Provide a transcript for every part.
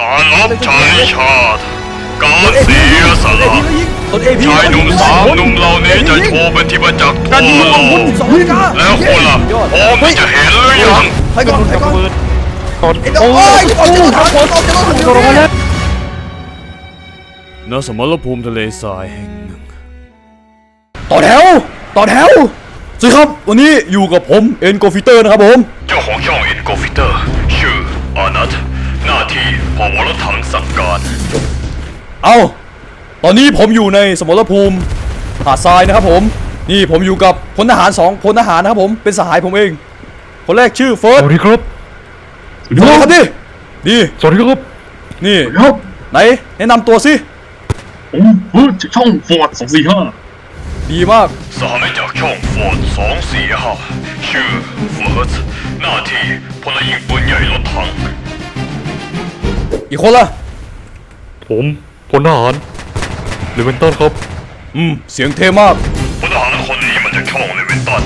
การรับใช้ชาติ การเสียสละต้นเอพีชายหนุ่มสามหนุ่มเหล่านี้จะโชว์เป็นที่ประจักษ์ทั่วโลกสองนาฬิกาแล้วคุณล่ะพร้อมที่จะเห็นหรือยังไปก่อนไปก่อนก่อนโอ้ยออกจากรถถังออกจากรถถังเดี๋ยวนี้ณสมรภูมิทะเลทรายแห่งหนึ่ง ต่อแถว ต่อแถวสวัสดีครับ วันนี้อยู่กับผมเอ็นโกฟิเตอร์นะครับผม เจ้าของช่องอินโกฟิเตอร์ชื่ออานัท หน้าที่พบรถถังสั่งการ เอาตอนนี้ผมอยู่ในสมรภูมิหาดทรายนะครับผม นี่ผมอยู่กับพลทหารสองพลทหารนะครับผม เป็นสหายผมเอง คนแรกชื่อเฟิร์สสวัสดีครับสวัสดีครับดิดีสวัสดีครับ นี่ ครับไหนแนะนำตัวสิผมเฟิร์สจากช่องฟอร์ดสองสี่ห้าดีมาก สหายจากช่องฟอร์ดสองสี่ห้าชื่อเฟิร์สหน้าที่พลยิงปืนใหญ่รถถัง อีกคนละผมพลทหารเลเวนตันครับ อืม เสียงเท่มากพลทหารคนนี้มาจากช่องเลเวนตัน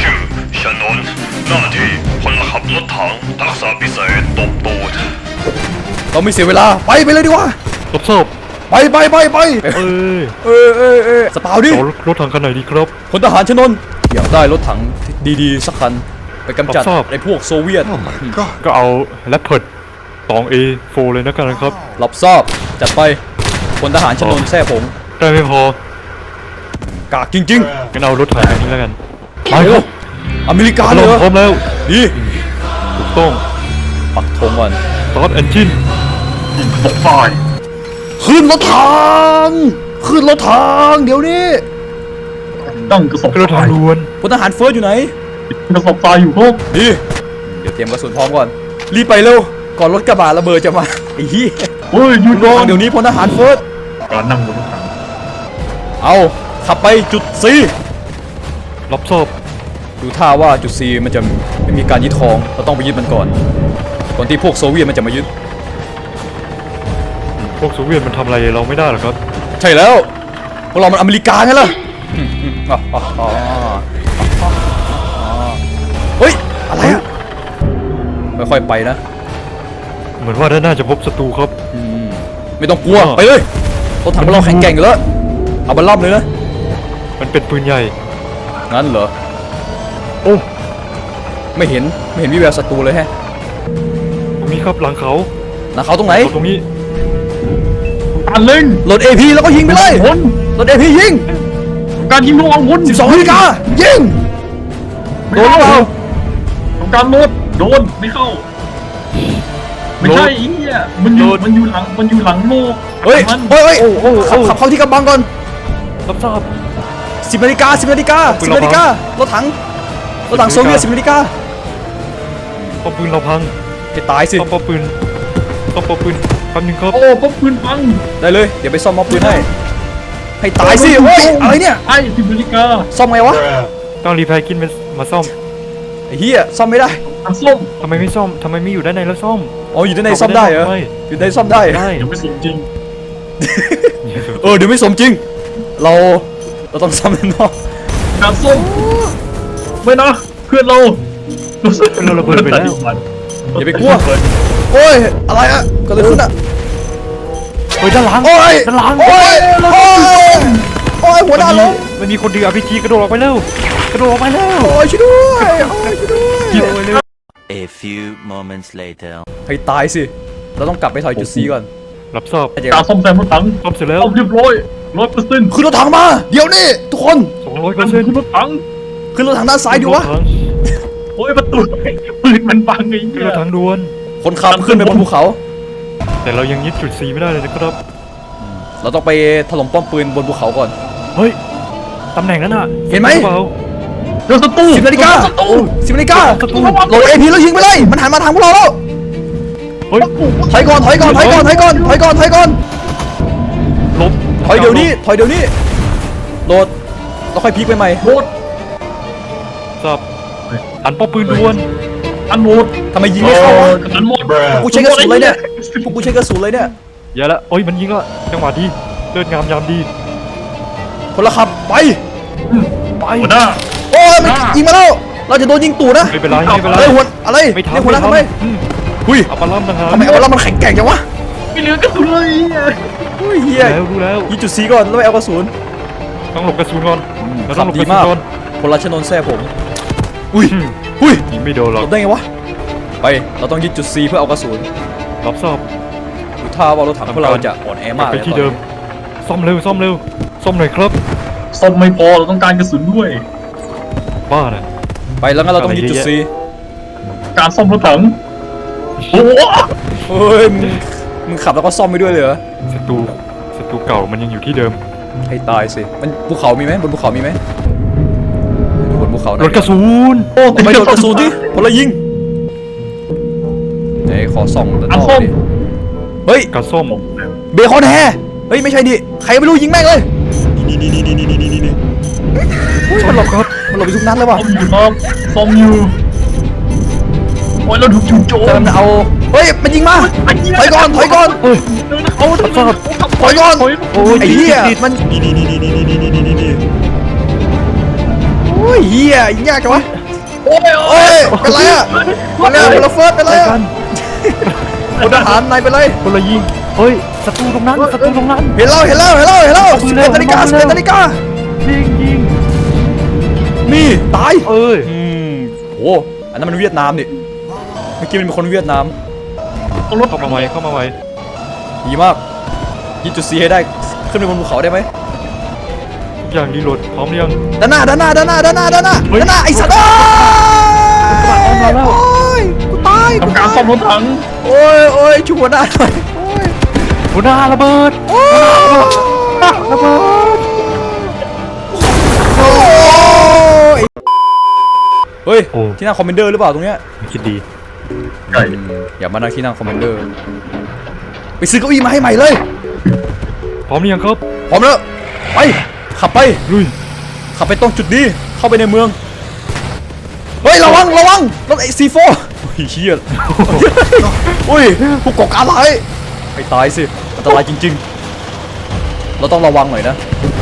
ชื่อชนนท์หน้าที่พลขับรถถังทักษะพิเศษตบตูดเราไม่เสียเวลาไปไปเลยดีกว่ารับทราบไปไปไปไปเอ้ยเออเออเออสปาวดิเอารถถังคันไหนดีครับพลทหารชนนท์อยากได้รถถังดีๆสักคันไปกำจัดรับทราบไอ้พวกโซเวียตก็เอาแรปเพิร์ด สองเอโฟเลยนะกันนะครับ รับทราบจัดไปพลทหารชนนท์แท้ผงได้ไม่พอกากจริงงั้นเอารถถังอันนี้แล้วกันๆไปเร็วอเมริกาพเลร้ยอมเหรอพร้อมแล้วดีถูกต้องปักธงก่อนสตาร์ทเอนจินตกไฟขึ้นรถถังขึ้นรถถังเดี๋ยวนี้ตั้งกระสอบรถถังล้วนพลทหารเฟิร์สอยู่ไหนกระสอบทรายอยู่ครับดีเดี๋ยวเตรียมกระสุนพร้อมก่อนรีบไปเร็ว ก่อนรถกระบะระเบิดจะมาไอ้เหี้ยเฮ้ยหยุดก่อนเดี๋ยวนี้พลทหารเฟิร์สการนั่งบนรถถังเอาขับไปจุด C รับทราบดูท่าว่าจุด C มันจะไม่มีการยึดครองเราต้องไปยึดมันก่อนก่อนที่พวกโซเวียตมันจะมายึด พวกโซเวียตมันทำอะไรเราไม่ได้หรอกครับ ใช่แล้วพวกเรามันอเมริกาไงล่ะอืมอืมอะอะอะอะเฮ้ยอะไรอะค่อยๆไปนะ เหมือนว่าด้านหน้าจะพบศัตรูครับไม่ต้องกลัวอะไปเลยรถถังของเราแข็งแกร่งอยู่แล้ว เอาบัลล่ำเลยนะ มันเป็นปืนใหญ่ งั้นเหรอ โอ้ ไม่เห็น ไม่เห็นวิแววศัตรูเลยแฮะตรงนี้ครับหลังเขานะเขาตรงไหนเอาตรงนี้การเล็งโหลด AP แล้วก็ยิงไปเลยผลโหลด AP ยิง การยิงลูกอาวุธ12นาฬิกายิง โดนหรือเปล่าของการโหลดโดนไม่เข้า ไม่ใช่ไอ้เหี้ยมันอยู่มันอยู่หลังมันอยู่หลังโลกเฮ้ยมันเฮ้ยเฮ้ยโอ้โอ้ขับโอ้ขับเข้าที่กำบังก่อนรับทราบ10นาฬิกา10นาฬิกาปืน10เรานาฬิการถถังรถถังโซเวียต10นาฬิกาป้อมปืนเราพังให้ตายสิป้อมป้อมปืนป้อมป้อมปืนแป๊บนึงครับโอ้ป๊อปปืนฟังได้เลยเดี๋ยวไปซ่อมมอบปืนให้ให้ตายสิโอ้ยอะไรเนี่ยไอ้สิบนาฬิกาซ่อมไงวะต้องรีไพกินมามาซ่อมไอ้เหี้ยซ่อมไม่ได้ อันส้มทำไมไม่ซ่อมทำไมไม่อยู่ด้านในแล้วซ่อมอ๋ออยู่ด้านในซ่อมได้เหรอไม่อยู่ด้านในซ่อมได้ได้ ยังไม่สมจริงเออเดี๋ยวไม่สมจริง เราเราต้องซ่อมด้านนอกการส้มไม่นะเพื่อนเราเราระเบิดไปแล้ว อย่าไปกลัวโอ้ยอะไรอะเกิดอะไรขึ้นอะเฮ้ยด้านหลังโอ้ยด้านหลังโอ้ยโอ้ยโอ้ยหัวหน้าลงมันมีคนถืออาพีจีกระโดดออกไปแล้วกระโดดออกไปแล้วโอ้ยช่วยด้วยโอ้ยช่วยด้วย A few moments later. ให้ตายสิ เราต้องกลับไปถอยจุดซีก่อนรับทราบเดี๋ยวการซ่อมแซมรถถังซ่อมเสร็จแล้วซ่อมเรียบร้อยร้อยเปอร์เซ็นต์ขึ้นรถถังมา เดี๋ยวนี้ทุกคน สองร้อยเปกาอรร์เซ็นต์ขึ้นรถถังขึ้นรถถังด้านซ้ายดีวะ โอ้ยประตูปืนมันบังไอ้ขึ้นเหี้รยถทางด่วน คนขับขึ้นไปบนภูเขา แต่เรายังยึดจุดซีไม่ได้เลยนะครับ เราต้องไปถล่มป้อมปืนบนภูเขาก่อน เฮ้ย ตำแหน่งนั้นอะเห็นไหมเปล่า เดี๋ยวศัตรูสิบนาฬิกาศัตรูสิบนาฬิกาศัตรู โหลดเอพีแล้วยิงไปเลย มันหันมาทางพวกเราแล้ว เฮ้ยถอยก่อนถอยก่อนถอยก่อนถอยก่อนถอยก่อนถอยก่อนลบถอยเดี๋ยวนี้ถอยเดี๋ยวนี้โหลดเราค่อยพลิกไปใหม่โหดทราบอันป้อมปืนด่วน อันโหดทำไมยิงไม่เข้าวะอันโหดกูใช้กระสุนเลยเนี่ยพวกกูใช้กระสุนเลยเนี่ยอย่าละโอ้ยมันยิงละจังหวะดีเลือดงามยามดีคนละขับไป ไปหัวหน้า โอ้ยมันยิงมาแล้วเราจะโดนยิงตูดนะไม่เป็นไรไม่เป็นไรเฮ้ยหัวอะไรไม่เรียกทำหัวหน้าทำไมอืมหุยเอาปลาล่ำทหารทำไมเอาเรามันแข็งแกร่งจังวะไม่เหลือกระสุนเลยไอ้เหี้ยโอ้ยเฮียแล้วรู้แล้วยิงจุดสีก่อนแล้วไปเอากระสุนต้องหลบกระสุนก่อนเราขัต้อบงหลบดีกระสุมานกก่อนคนละชนนแซ่ผมอุ้ยอุ้ยยิงไม่โดนหรหอลกบได้ไงวะไปเราต้องยึดจุด C เพื่อเอากระสุนรับทราบดูท่าว่ารถถังพวกเราจะอ่อนแอกลัมาบกไปเลยที่เดิมซ่อมเร็วซ่อมเร็วซ่อมหน่อยครับซ่อมไม่พอเราต้องการกระสุนด้วย บ้าน่ะไปแล้วงั้นเราต้องยึดจุด C การซ่อมรถถังโอ้โหเฮ้ยมึงมึงขับแล้วก็ซ่อมไปด้วยเลยเหรอศัตรูศัตรูเก่ามันยังอยู่ที่เดิม ให้ตายสิมันภูเขามีไหมบนภูเขามีไหมบนภูเขาไหนรถกระสุนโอ้ไปโดนกระสุนดิพลยิงไหนขอส่องด้านอันนอกส้มดิเฮ้ยกระส้มเบคอนแฮเฮ้ยไม่ใช่ดิใครไม่รู้ยิงแม่งเลยนี่นี่นี่นี่นี่นี่นี่นี่เฮ้ยมันหลบครับมัน หลบไปทุกนัดเลยว่ะอยู่ครับฟองอยู่โอ้ยเราถูกจูโจมจะเอาเฮ้ยมันยิงมาถอยก่อนถอยก่อนเฮ้ยโอาถอยก่อนโอ้ยไอ้เหี้ยมันโอ้ยเฮียยิงยากจังวะโอ้ยโอ้ยเป็นไรอะเป็นไรเป็รเฟิร์สเป็นไรอะพลทหารนายเป็นไรพลยิงเฮ้ยศัตรูตรงนั้นศัตรูตรงนั้นเห็นเราเห็นเราเห็นเราเห็นเราสเปนตาลิกาสเปนตาลิกายิงยิง นี่ ตาย เอ้ยอืมโอ้อันนั้นมันเวียดนามนี่ เมื่อกี้มันเป็นคนเวียดนามเอารถเข้ามาไวเข้ามาไวดีมากยิงจุดซีให้ได้ ขึ้นไปบนภูเขาได้ไหมทุกอย่างรีโหลดพร้อมหรือยัง ด้านหน้าด้านหน้าด้านหน้าด้านหน้าด้านหน้าเฮ้ยด้านหน้าไอ้สัตว์โอ้ยเอามาแล้ว โอ้ยกูตายทำการซ่อมรถถังโอ้ยโอ้ยช่วยหัวหน้าหน่อยโอ้ยหัวหน้าระเบิดโอ้ยระเบิด เฮ้ย โอ้ ที่นั่งคอมเมนเดอร์หรือเปล่าตรงเนี้ยคิดดีไก่อย่ามานั่งที่นั่งคอมเมนเดอร์ ไปซื้อเก้าอี้มาให้ใหม่เลย พร้อมหรือยังครับพร้อมแล้ว ไป ขับไป ลุยขับไปตรงจุดนี้ เข้าไปในเมือง เฮ้ย ระวัง ระวัง รถไอซีโฟโอ้ยเฮียอุ้ยผู้ก่อการร้ายไปตายสิ อันตรายจริง ๆ เราต้องระวังหน่อยนะ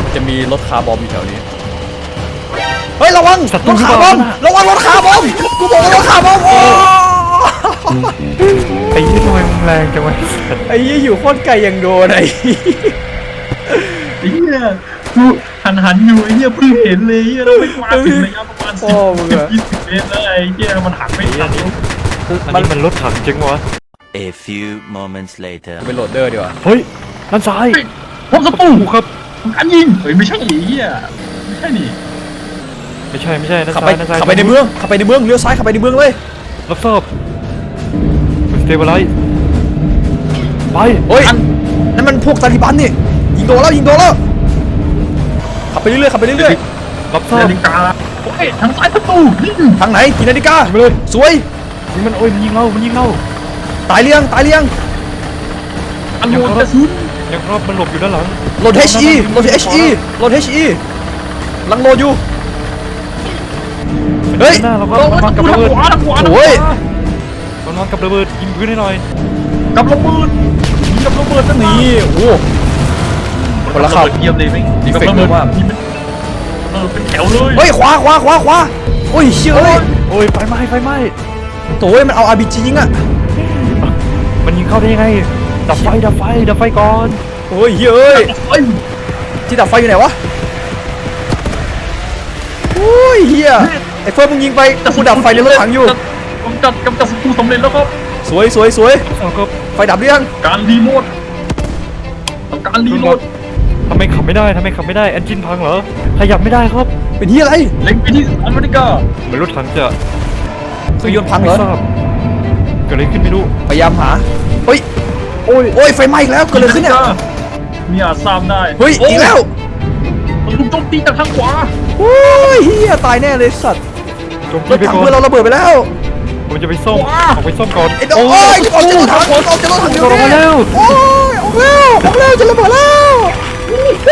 มันจะมีรถคาร์บอมอยู่แถวนี้ เฮ้ยระวังศัตรูรถคาร์บอมหรือเปล่าระวังรถคาร์บอมกูบอกว่ารถคาร์บอมโอ้ไอ้ยี่ทำไมมึงแรงจังวะไอ้ยี่อยู่โคตรไกลยังโดนไอ้ไอ้เหี้ยกูหันหันๆอยู่ไอ้เหี้ยเพิ่งเห็นเลยไอ้เหี้ยเราไม่มาถึงระยะประมาณพ่สิอบมึงอะยี่สิบเมตรแล้วไอ้เหี้ยมันหันไม่ทันอันนี้มันรถถังจริงวะ A few moments later. ไปโหลดเดอร์ดีกว่าเฮ้ยด้านซ้ายผมสตูครับทำการยิงเฮ้ยไม่ใช่ไอ้เหี้ยไม่ใช่นี่ ไม่ใช่ไม่ใช่ด้านขับซ้าไปยด้านซ้ายขับไปในเมืองขับไปในเมืองเลี้ยวซ้ายขับไปในเมืองเลยรับทราบสเตเบลไลท์ไปเฮ้ยนั่นมันพวกตาลิบันนี่ยิงโดนแล้วยิงโดนแล้วขับไปเรื่อยๆขับไปเรื่อยรับทราบนาฬิกาโอ้ยทางซ้ายประตูยิงๆทางไหนกี่นาฬิกาไปเลยสวยนี่มันโอ้ยมันยิงเรามันยิงเราตายเลี้ยงตายเลี้ยงอันโยนกระสุนยังครับมันหลบอยู่ด้านหลังโหลด HE โหลด HE โหลด HE ลังโหลดอยู่ เฮ้ยหน้าเราก็โอ้ยมันวางทากับงระเบิดขวาทางขวาโอ้ยมันวางกับระเบิดยิงพื้นให้หน่อยกับระเบิดยิงกับระเบิดนั่นนี่โอ้คนละขับเยี่ยมเลยไหมดีกับเฟกต์ระเบิดเยอะมากยิงเป็นเออเป็นแถวเลยเฮ้ยขวาขวาขวาขวาโอ้ยเชื่อเอ้ยโอ้ยไฟไหม้ไฟไหม้โถ่เอ้ยมันเอา RPG ยิงอะมันยิงเข้าได้ยังไงดับไฟดับไฟดับไฟก่อนโอ้ยเฮ้ยเฮ้ยที่ดับไฟอยู่ไหนวะโอ้ยเฮีย ไอ้เฟิร์มมึงยิงไปแต่กูดับไฟในรถถังอยู่กำจัดกำจัดศัตรูสำเร็จแล้วครับสวยสวยสวยแล้วก็ไฟดับหรือยังการรีโหลดทำการรีโหลดทำไมขับไม่ได้ทำไมขับไม่ได้แอนจินพังเหรอขยับไม่ได้ครับ เป็นเฮียอะไรเล็งไปที่อเมริกาเหมือนรถถังจะเครื่องยนต์พังเหรอไม่ทราบเกิดอะไรขึ้นไม่รู้พยายามหาเฮ้ยโอ้ยโอ้ยไฟไหม้อีกแล้วเกิดอะไรขึ้นเนี่ยมีอาจทราบได้เฮ้ยอีกแล้วมันลุกโจมตีจากทางขวาโอ้ยเฮียตายแน่เลยสัตว์ จมรที่ถไปถังก่อนเพื่อนเราระเบิดไปแล้ว ผมจะไปซ่อมว้า ออกไปซ่อมก่อนไอ้ดอกโอ้ยออกจากรถถังออกจากรถถังเดี๋ยวออกนี้มาแล้วโอ้ยออกแล้วออกแล้วจะระเบิดแล้ว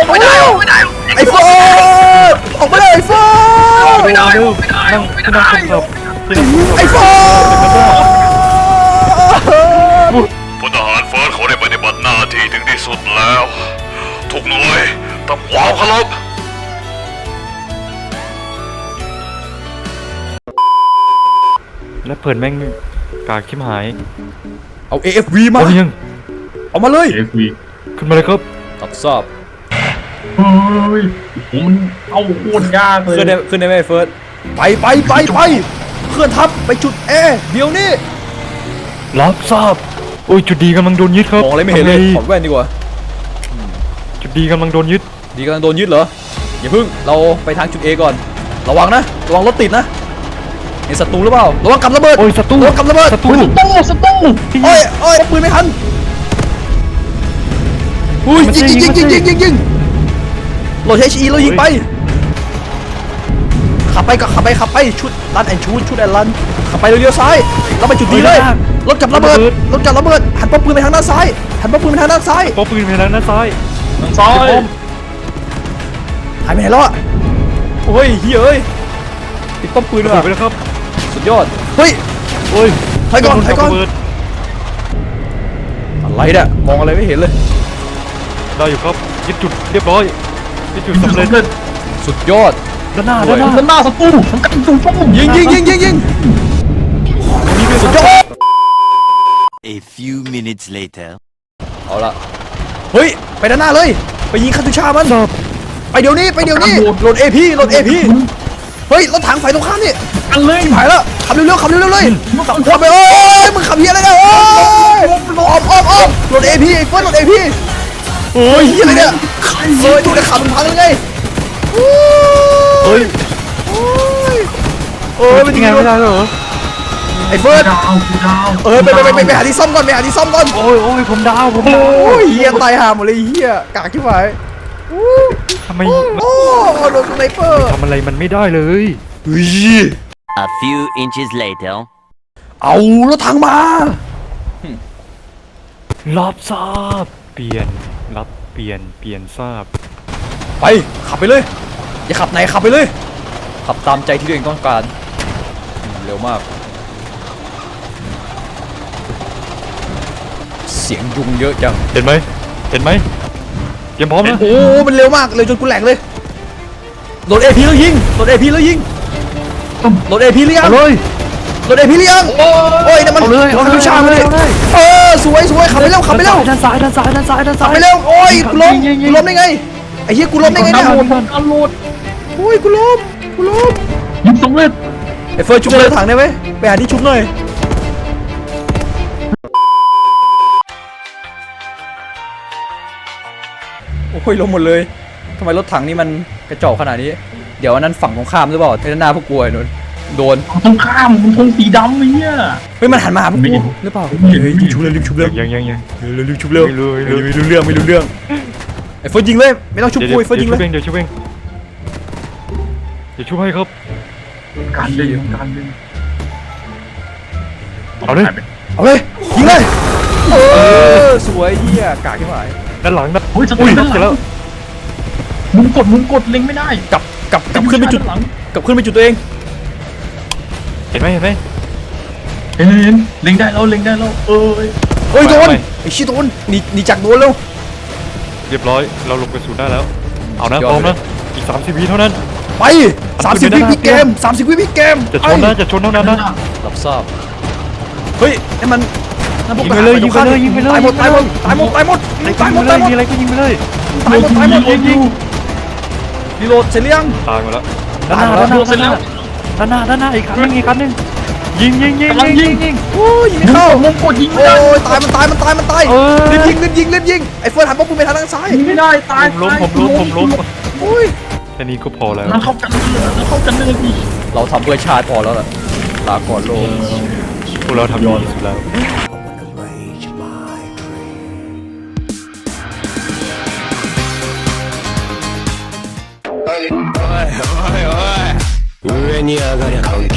ไม่ได้ออกไม่ได้ไอ้เฟิร์สออกไม่ได้ไอ้เฟิร์สไม่ได้ไม่ได้นั่งที่นั่งคนขับที่นั่งคนขับไอ้เฟิร์สพลทหารเฟิร์สเขาได้ปฏิบัติหน้าที่ถึงที่สุดแล้ว ทุกหน่วยทำความเคารพ และเผินแม่งกากชิมหายเอา AFV มา เอายังเอามาเลย เอ้ยคุยขึ้นมาเลยครับตับทราบเฮ้ยโอ้มันเอาโคตรยากเลย ขึ้นได้ขึ้นได้ไหมเฟิร์สไปไปไปไปเคลื่อนทัพไปจุดเอเดี๋ยวนี้ รับทราบโอ้ยจุดดีกำลังโดนยึดครับมองอะไรไม่เห็นเลยทำงถอดแว่นดีกว่า จุดดีกำลังโดนยึดดีกำลังโดนยึดเหรอ อย่าพึ่ง เราไปทางจุด A ก่อน ระวังนะ ระวังรถติดนะ เห็นศัตรูหรือเปล่าระวังกับระเบิดโอ้ยศัตรูระวังกับระเบิดศัตรูตู้สตู้โอ้ยโอ้ยปืนไม่ทันอุ้ยมันยิงจะยิงยิยิงงยิงยิงยิงยิงโหลด HE เรายิงไปขับไปก็ขับไปขับไปชุดรันแอนชูดชุดแอนรันขับไปเลี้ยวๆซ้ายเราไปจุดดีเลยรถกับระเบิดรถกับระเบิดหันป้อมปืนไปทางด้านซ้ายหันป้อมปืนไปทางด้านซ้ายปอปืนไปทางด้านซ้ายทางซ้ายหายไปไหนแล้วอะโอ้ยเฮ้ยเอ้ยติดป้อมปืนระว่ะเบิดไปแล้วครับสุด ยอด เฮ้ยโอ้ยถอยก่อนถอยก่อนระเบิดอะไรเนี่ยมองอะไรไม่เห็นเลย ได้อยู่ครับยึดจุดเรียบร้อยยึดจุดสำสำเร็จเร็จสุดยอด ด้านหน้าสวยด้านหน้าด้านหน้าสตู้ทำการตู้ตู้ยิงยิงยิงยิงยิงสุดยอด A few minutes later. เอาละเฮ้ย ไปด้านหน้าเลย ไปยิงคาตูชามัน ไปเดี๋ยวนี้ ไปเดี๋ยวนี้โหลดเอพีโหลดเอพี เฮ้ยรถถังฝ่ายตรงข้ามนี่กันเลยหายแล้วขับเร็วๆขับเร็วๆเลยขับขับไปโอ้ยมึงขับเฮียอะไรเนี่ยโอ้ยอ้อมอ้อมอ้อมโหลดเอพีไอ้เฟิร์สโหลดเอพีโอ้ยเฮียอะไรเนี่ยเฮ้ยดูเลยขับมันพังเลยไงโอ้ยเฮ้ยโอ้ยโอ้ยมันยัยิงงไงไงไม่ได้เหรอไอ้เฟิร์สดาวกูดาวเออไปไปไปไปไปหาที่ซ่อมก่อนไปหาที่ซ่อมก่อนโอ้ยโอ้ยผมดาวผมโอดาว้ยเฮียตายห่าหมดเลยเฮียกากที่ไหน ทำไมโอ้โดนสไนเปอร์ทำอะไรมันไม่ได้เลยเฮ้ย A few inches later. เอารถถังมารับทราบ เปลี่ยน รับเปลี่ยน เปลี่ยนทราบ ไปขับไปเลย อย่าขับไหนขับไปเลย ขับตามใจที่ตัวเองต้องการอืมเร็วมาก เสียงยุงเยอะจัง เห็นไหม เห็นไหม เตรียมพร้อมนะโอ้มันเร็วมากเร็วจนกูแหลกเลยโหลดเอพีแล้วยิงโหลดเอพีแล้วยิงโหลดเอพีหรือยังเอาเลยโหลดเอพีหรือยังโอ้ยนั่นมันเอาเลยเอาเลยคาตูชาเอาเลยเลยเอาเลยเออสวยสวยขับไปเร็วขับไปเร็วด้านซ้ายด้านซ้ายด้านซ้ายด้านซ้ายขับไปเร็วโอ้ยกูล้มยิงยิงยิกูงล้มได้ไงไอ้เหี้ยกูล้มได้ไงเนี่ยการโหลดโอ้ยกูล้มกูล้มยิงสำเร็จไอ้เฟิร์สชุบเลยถังได้ไหมไปหาที่ชุบหน่อย อ้ยล้มหมดเลยทำไมรถถังนี่มันกระจอกขนาดนี้ เดี๋ยวอันนั้นฝั่งตรงข้ามหรือเปล่าเทนหน้าพวกกูไอ้นนท์โดนตรงข้ามมันธงสีดำไอ้เนี่ย เฮ้ยมันหันมาหาพวกไม่กูเห็น หรือเปล่าไม่เห็นเฮ้ยรีบชุบเลยรีบชุบเลยยังยังยัง เร็วรีบชุบเร็วไม่รู้ไม่รู้ ไม่รู้เรื่องไม่รู้เรื่องไอ้เฟิร์สยิงเลยไม่ต้องชุบเดี๋ยวกูไอ้เฟิร์สเดี๋ยิยวงชุเลบเอยงเดี๋ยวชุบเองเดี๋ยวชุบให้ครับ การเล่นการเล่นเอาเลยเอาเลยยิงเลยเออสวยเฮียกากที่หายด้านหลังนะเฮ้ยสอุ้ตู้ยด้านหเสร็จลัแล้วงมุมกดมุมกดเล็งไม่ได้กลับกลับกลับขึ้นไปจุดด้านหลังกลับขึ้นไปจุดตัวเองเห็นไหมเห็นไหมเห็นเห็นเห็นเล็งได้แล้วเล็งได้แล้วเอ้ยเฮ้ยโดนไปไอ้ชี้โดนหนีหนีจากโดนแล้ว เรียบร้อยเราลงกระสุนได้แล้ว เอานะสุดยอดพร้อมเลนะยอีก30วิเท่านั้น ไปอัน30ปืวินด้านหน้าพีเกม30วิพีเกมจะชนนะจะชนเท่านั้นนะรับทราบเฮ้ยนี่มันนั่นพวก ยิงไปเลยทหารยิงไปเลยยิงไปเลยตายหมดตายหมดตายหมดตายหมดอะไรก็ตายยิหงมดไปเลตายยหมดมีอะไรก็ยิงไปเลยตายหมดตายหมดยิงยิงรีโหลดเสร็จหรือยังตายหมดแล้วด้านหตายน้าหมดแล้วด้านหน้าด้านหน้าด้านหน้าด้านหน้าอีกคันหนึงอีกคันหนึงยิงยิงยิงกำลังยิงยิยิงงยิงโอ้ยยิงไม่เข้ามุมกดยิงไม่โอ้ได้ยตายมันตายมันตายมันตายเออรีบยิงรีบยิงรีบยิงไอ้เฟิร์นหันป้อมปืนไปทางด้านซ้ายยิงไม่ได้ตายผมล้มผมล้มผมล้มโอ้ยแค่นี้ก็พอแล้วแล้วเข้ากันเลยแล้วเข้ากันเลยดิเราทำเพื่อชาติพอแล้วล่ะลาก่อนโลกพวกเราทำดีที่สุดแล้ว 上に上がりゃ関係